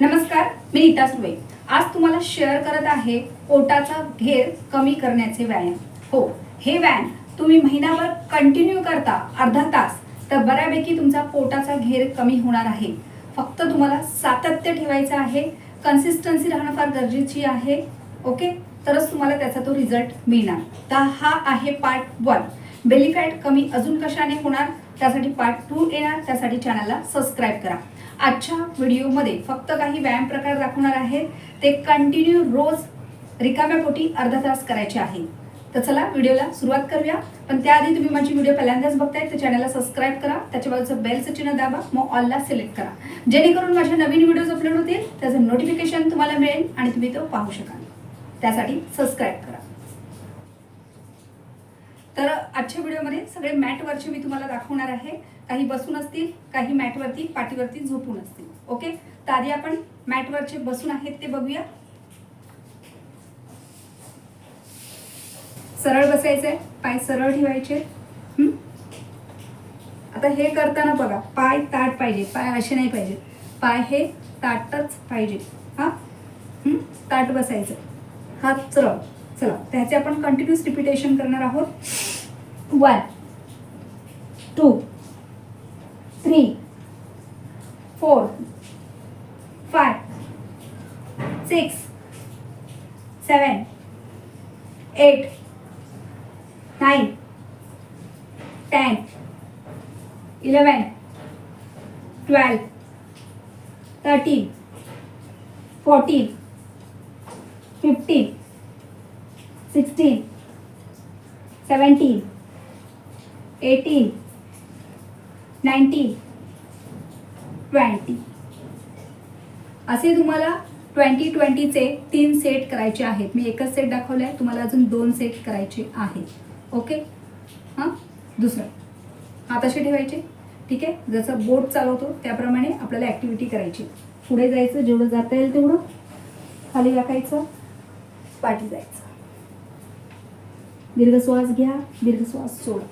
नमस्कार मी नीता सुवे. आज तुम्हाला शेअर करत आहे पोटाचा घेर कमी करण्याचे व्यायाम. हो हे व्यायाम तुम्ही महिनाभर कंटिन्यू करता अर्धा तास तर बऱ्यापैकी तुमचा पोटाचा घेर कमी होणार आहे. फक्त तुम्हाला सातत्य ठेवायचं आहे कन्सिस्टन्सी राहणं फार गरजेची आहे ओके तरच तुम्हाला त्याचा तो रिझल्ट मिळणार. तर हा आहे पार्ट वन बेली फॅट कमी अजून कशाने होणार? त्यासाठी पार्ट टू येणार. त्यासाठी चॅनलला सबस्क्राईब करा. आजच्या व्हिडिओमध्ये फक्त काही व्यायाम प्रकार दाखवणार आहेत. ते कंटिन्यू रोज रिकाम्या पोटी अर्धा तास करायचे आहे. तर चला व्हिडिओला सुरुवात करूया. पण त्याआधी तुम्ही माझी व्हिडिओ पहिल्यांदाच बघताय तर चॅनलला सबस्क्राईब करा. त्याच्या बाजूचं बेलचं चिन्ह दाबा. मग ऑलला सिलेक्ट करा. जेणेकरून माझ्या नवीन व्हिडिओज अपलोड होतील त्याचं नोटिफिकेशन तुम्हाला मिळेल आणि तुम्ही तो पाहू शकाल. त्यासाठी सबस्क्राईब करा. तर आजच्या व्हिडिओमध्ये सगळे मॅटवरचे मी तुम्हाला दाखवणार आहे. काही बसून असतील काही मॅटवरती पाठीवरती झोपून असतील. ओके? तर आधी आपण मॅटवरचे बसून आहेत ते बघूया. सरळ बसायचंय पाय सरळ ठेवायचे. आता हे करताना बघा पाय ताट पाहिजे पाय असे नाही पाहिजे. पाय हे ताटच पाहिजे. हा? ताट बसायचं. हात सरळ. चला त्याचे आपण कंटिन्युअस रिपिटेशन करणार आहोत. One two three four five six seven eight nine ten eleven twelve thirteen fourteen fifteen sixteen seventeen eighteen nineteen twenty. असे तुम्हाला ट्वेंटी ट्वेंटीचे तीन सेट करायचे आहेत. मी एकच सेट दाखवले आहे तुम्हाला अजून दोन सेट करायचे आहेत. ओके? हां? दुसरं. हात असे ठेवायचे. ठीक आहे? जसं बोट चालवतो त्याप्रमाणे आपल्याला ॲक्टिव्हिटी करायची. पुढे जायचं जेवढं जाता येईल तेवढं. खाली राखायचं पाठी जायचं. दीर्घ श्वास घ्या दीर्घ श्वास सोडा.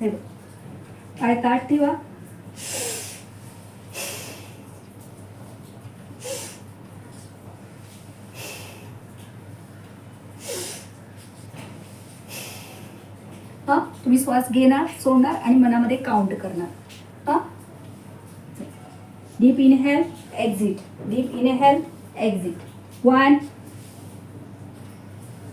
हे काय पाय ताट ठेवा. हा तुम्ही श्वास घेणार सोडणार आणि मनामध्ये काउंट करणार. हा? Deep inhale exhale deep inhale exhale one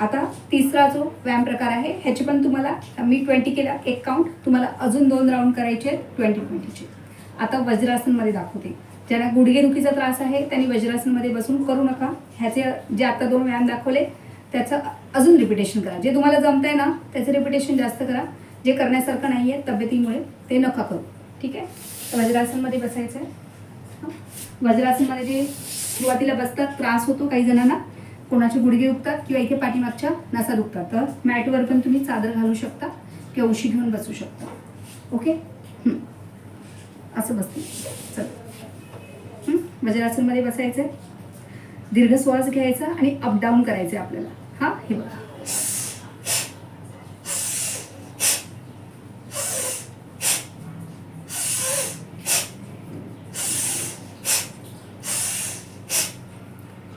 आता तिसरा जो व्यायाम प्रकार आहे ह्याचे पण तुम्हाला मी ट्वेंटी केला एक काउंट तुम्हाला अजून दोन राऊंड करायचे आहेत ट्वेंटी ट्वेंटीचे आता वज्रासनमध्ये दाखवते. ज्यांना गुडघेदुखीचा त्रास आहे त्यांनी वज्रासनमध्ये बसून करू नका. ह्याचे जे आता दोन व्यायाम दाखवले त्याचं अजून रिपिटेशन करा. जे तुम्हाला जमत आहे ना त्याचं रिपिटेशन जास्त करा. जे करण्यासारखं नाही आहे तब्येतीमुळे ते नका करू. ठीक आहे? तर वज्रासनमध्ये बसायचं आहे वज्रासनमध्ये जे सुरुवातीला बसतात त्रास होतो काही जणांना. कोणाचे गुडघे दुखतात किंवा इथे पाठीमागच्या नसा दुखतात. तर मॅटवर पण तुम्ही चादर घालू शकता किंवा उशी घेऊन बसू शकता. ओके असं बसते. चल. वज्रासनमध्ये म्हणजे बसायचं आहे दीर्घ श्वास घ्यायचा आणि अपडाऊन करायचं आहे आपल्याला. हां? हे बघा.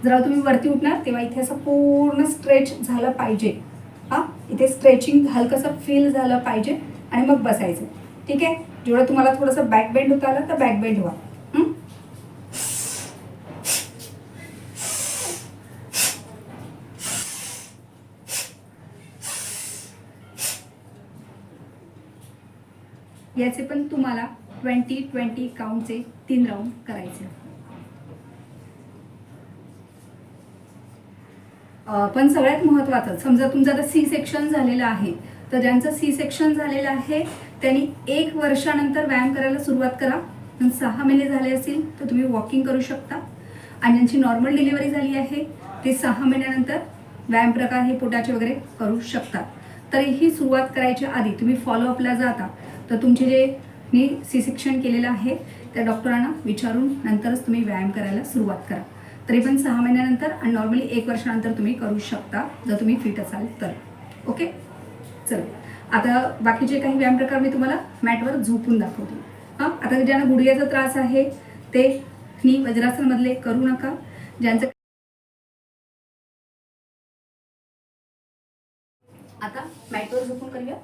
जेव्हा तुम्ही वरती उठणार तेव्हा इथे असं पूर्ण स्ट्रेच झालं पाहिजे. हां? इथे स्ट्रेचिंग हलकंसं फील झालं पाहिजे आणि मग बसायचं. ठीक आहे? जेवढं तुम्हाला थोडंसं बॅक बेंड होता आलं तर बॅक बेंड व्हा. याचे पण तुम्हाला ट्वेंटी ट्वेंटी काउंटचे तीन राऊंड करायचे. पण सगळ्यात महत्त्वाचं समजा तुमचं आता सी सेक्शन झालेलं आहे तर ज्यांचं सी सेक्शन झालेलं आहे त्यांनी एक वर्षानंतर व्यायाम करायला सुरुवात करा. पण सहा महिने झाले असतील तर तुम्ही वॉकिंग करू शकता. आणि ज्यांची नॉर्मल डिलिव्हरी झाली आहे ते सहा महिन्यानंतर व्यायाम प्रकार हे पोटाचे वगैरे करू शकतात. तरीही सुरुवात करायच्या आधी तुम्ही फॉलोअपला जाता. तर तुमचे जे मी सी सेक्शन केलेलं आहे त्या डॉक्टरांना विचारून नंतरच तुम्ही व्यायाम करायला सुरुवात करा. तरी पण सहा महिन्यानंतर आणि नॉर्मली एक वर्षानंतर तुम्ही करू शकता जर तुम्ही फिट असाल तर. ओके चल. आता बाकीचे काही व्यायाम प्रकार मी तुम्हाला मॅटवर झोपून दाखवते. हां? आता ज्यांना गुडघ्याचा त्रास आहे ते मी वज्रासनमधले करू नका. ज्यांचं आता मॅटवर झोपून करूया.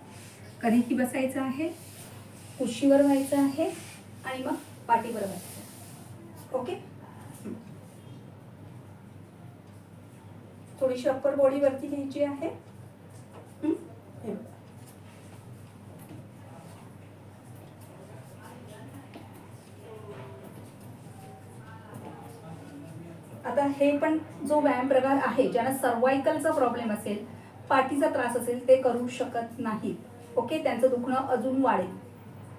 कधीही बसायचं आहे कुशीवर व्हायचं आहे आणि मग पाठीवर व्हायचं ओके थोडीशी अप्पर बॉडी वरती घ्यायची आहे. आता हे पण जो व्यायाम प्रकार आहे ज्यांना सर्वायकलचा प्रॉब्लेम असेल पाठीचा त्रास असेल ते करू शकत नाहीत. ओके त्यांचं दुखणं अजून वाढेल.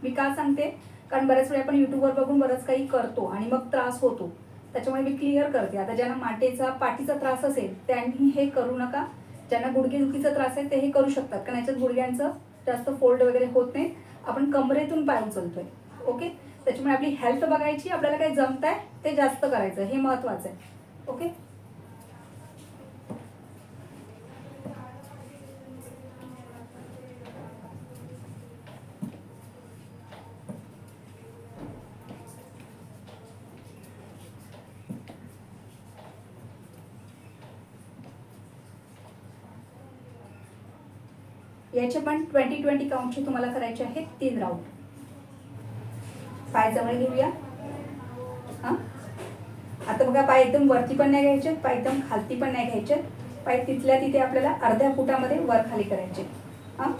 मी का सांगते? कारण बऱ्याच वेळा आपण युट्यूबवर बघून बरंच काही करतो आणि मग त्रास होतो. त्याच्यामुळे मी क्लिअर करते. आता ज्यांना माटेचा पाठीचा त्रास असेल त्यांनी हे करू नका. ज्यांना गुडघेदुखीचा त्रास आहे ते हे करू शकतात. कारण याच्यात गुडघ्यांचं जास्त फोल्ड वगैरे होत नाही. आपण कमरेतून पाय उचलतोय. ओके त्याच्यामुळे आपली हेल्थ बघायची आपल्याला काय जमत आहे ते जास्त करायचं. हे महत्वाचं आहे. ओके याचे पण ट्वेंटी ट्वेंटी काउंटचे तुम्हाला करायचे आहेत तीन राऊंड पाय जवळ घेऊया. हां? आता बघा पाय एकदम वरती पण नाही घ्यायचे पाय एकदम खालती पण नाही घ्यायचे. पाय तिथल्या तिथे आपल्याला अर्ध्या फुटामध्ये वर खाली करायचे. हां?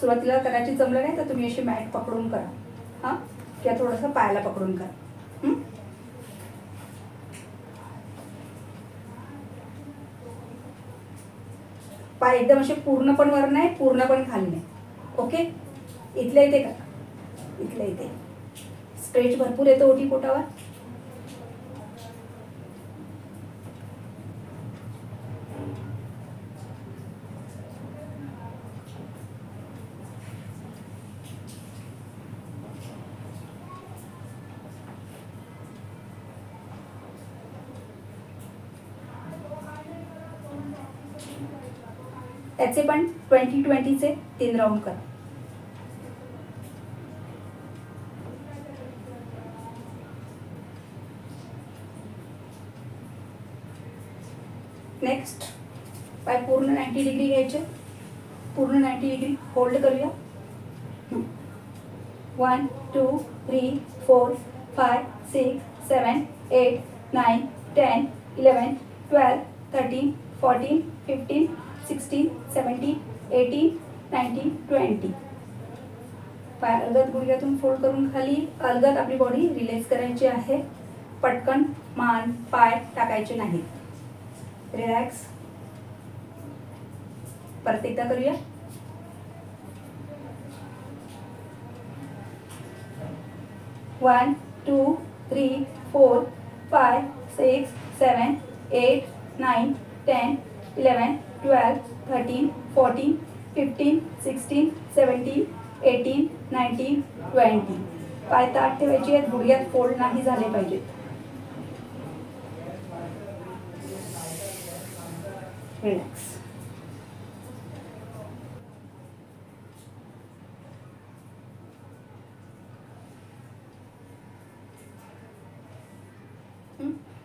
सुरुवातीला करायची जमलं नाही तर तुम्ही अशी मॅट पकडून करा. हां? किंवा थोडंसं पायाला पकडून करा. हं? पाय एकदम असे पूर्ण पण वर नाही पूर्ण पण खाली नाही. ओके इथल्या इथे का इथल्या इथे. स्ट्रेच भरपूर येतो ओटी पोटावर. त्याचे पण ट्वेंटी ट्वेंटीचे तीन राऊंड करा। नेक्स्ट पाय पूर्ण नाईन्टी डिग्री घ्यायचे पूर्ण नाईन्टी डिग्री होल्ड करूया one two three four five six seven eight nine ten eleven twelve thirteen fourteen fifteen sixteen seventeen eighteen nineteen twenty पाय अलगद गुडघ्यातून फोल्ड करून खाली अलगद आपली बॉडी रिलॅक्स करायची आहे. पटकन मान पाय टाकायचे नाहीत. रिलॅक्स परत एकदा करूया. One two three four five six seven eight nine ten eleven twelve thirteen fourteen fifteen sixteen seventeen eighteen nineteen twenty. पाय आठ ठेवायची आहेत गुडघ्यात फोल्ड नाही झाले पाहिजेत. रिलॅक्स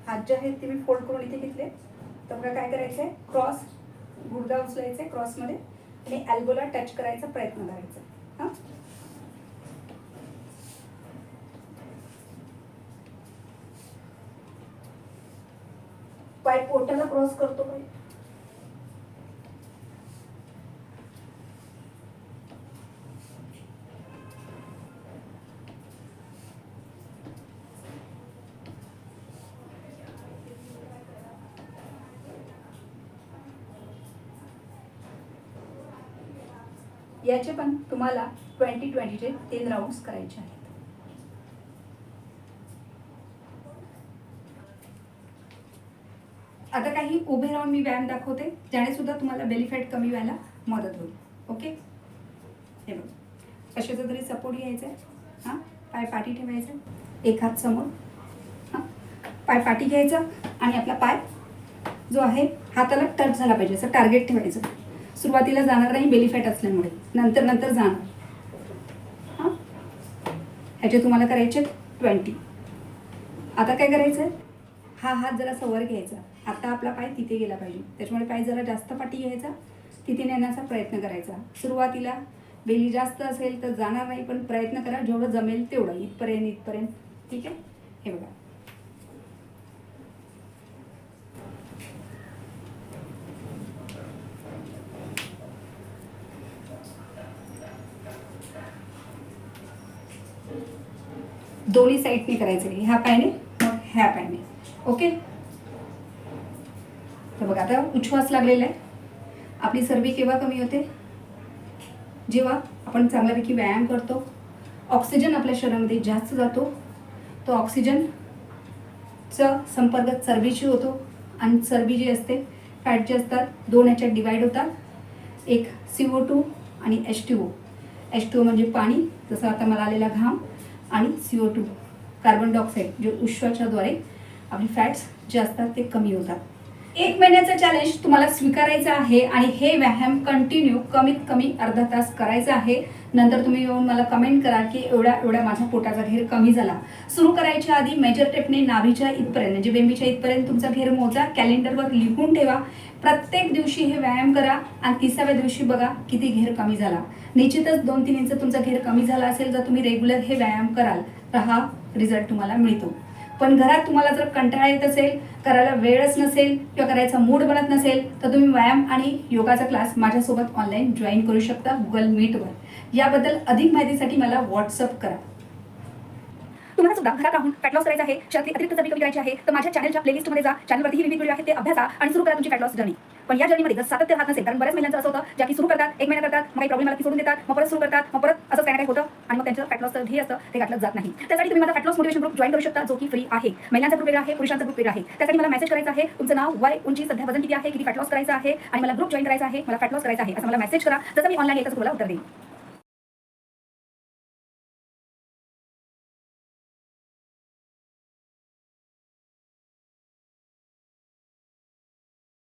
हात जे आहेत ते मी फोल्ड करून इथे घेतले. तर मला काय करायचं आहे क्रॉस गुडदा उचलायचा क्रॉसमध्ये आणि अल्बोला टच करायचा प्रयत्न करायचा. हां? पाय पोटाला क्रॉस करतो पाय याचे पण तुम्हाला ट्वेंटी ट्वेंटीचे तीन राऊंड्स करायचे आहेत. आता काही उभे राहून मी व्यायाम दाखवते ज्याने सुद्धा तुम्हाला बेनिफिट कमी व्हायला मदत होईल. ओके हे बघ. कशाचा तरी सपोर्ट घ्यायचा आहे. हां? पाय पाठी ठेवायचा एक हात समोर. हां? पाय पाठी घ्यायचा आणि आपला पाय जो आहे हाताला टच झाला पाहिजे. असं टार्गेट ठेवायचं. सुरुवातीला जाणार नाही बेलिफॅट असल्यामुळे. नंतर नंतर जाणार. हां? ह्याचे तुम्हाला करायचे ट्वेंटी आता काय करायचं आहे हा हात जरा सवर घ्यायचा. आता आपला पाय तिथे गेला पाहिजे. त्याच्यामुळे पाय जरा जास्त पाठी घ्यायचा. तिथे नेण्याचा प्रयत्न करायचा. सुरुवातीला बेली जास्त असेल तर जाणार नाही पण प्रयत्न करा. जेवढं जमेल तेवढं. इथपर्यंत इथपर्यंत. ठीक आहे? हे बघा. दोन्ही साईडने करायचं. आहे ह्या पायाने मग ह्या पायाने ओके तर बघा आता उच्छ्वास लागलेला आहे. आपली सर्वी केव्हा कमी होते? जेव्हा आपण चांगल्यापैकी व्यायाम करतो ऑक्सिजन आपल्या शरीरामध्ये जास्त जातो तो ऑक्सिजनचा संपर्क चरबीशी होतो आणि चरबी जी असते फॅट जे असतात दोन ह्याच्यात डिवाईड होतात. एक सी ओ टू आणि H two O H two O म्हणजे पाणी जसं आता मला आलेला घाम. आणि C O two carbon dioxide जे उश्वाच्याद्वारे आपले फॅट्स जे असतात ते कमी होतात. एक महिन्याचं चॅलेंज तुम्हाला स्वीकारायचं आहे आणि हे व्यायाम कंटिन्यू कमीत कमी अर्धा तास करायचा आहे. नंतर तुम्ही येऊन मला कमेंट करा की एवढ्या एवढ्या माझ्या पोटाचा घेर कमी झाला. सुरू करायच्या आधी मेजर टेपने नाभीच्या इथपर्यंत म्हणजे बेंबीच्या इथपर्यंत तुमचा घेर मोजा कॅलेंडरवर लिहून ठेवा. प्रत्येक दिवशी हे व्यायाम करा आणि तिसाव्या दिवशी बघा किती घेर कमी झाला. निश्चितच दोन तीन इंच तुमचा घेर कमी झाला असेल जर तुम्ही रेग्युलर हे व्यायाम कराल. तर हा रिझल्ट तुम्हाला मिळतो. पण घरात तुम्हाला जर कंटाळा येत असेल करायला वेळच नसेल किंवा करायचा मूड बनत नसेल तर तुम्ही व्यायाम आणि योगाचा क्लास माझ्यासोबत ऑनलाईन जॉईन करू शकता गुगल मीटवर याबद्दल अधिक माहितीसाठी मला व्हॉट्सअप करा. तुम्हाला सुद्धा घरात राहून फॅट लॉस करायचा आहे शरीरातली अतिरिक्त चरबी कमी करायची आहे तर माझ्या चॅनलच्या प्लेलिस्टमध्ये जा. चॅनलवरती ही विविध व्हिडिओ आहेत ते अभ्यासा आणि सुरू करा तुमची फॅट लॉस जर्नी पण या जर्नीमध्ये जर सातत्य राहत नसेल. कारण बऱ्याच महिलांचं असं होतं ज्या की सुरू करतात एक महिना करतात मग काही प्रॉब्लेम आला की सोडून देतात मग परत सुरू करतात मग परत असं काय काही होतं आणि मग त्यांचं फॅटलॉस हे ध्येय असतं ते गाठलं जात नाही. त्यासाठी तुम्ही माझा फॅटलॉस मोटिवेशन ग्रुप जॉईन करू शकता जो की फ्री आहे. महिलांचा ग्रुप वेगळा आहे पुरुषांचा ग्रुप वेगळा आहे. त्यासाठी मला मेसेज करायचा आहे. तुमचं नाव वय उंची सध्या वजन किती आहे किती फॅटलॉस करायचं आहे आणि मला ग्रुप जॉईन करायचा आहे मला फॅटलॉस करायचं करायचा आहे असं मला मेसेज करा. जसं मी ऑनलाईन एकच ग्रुपला उत्तर देईल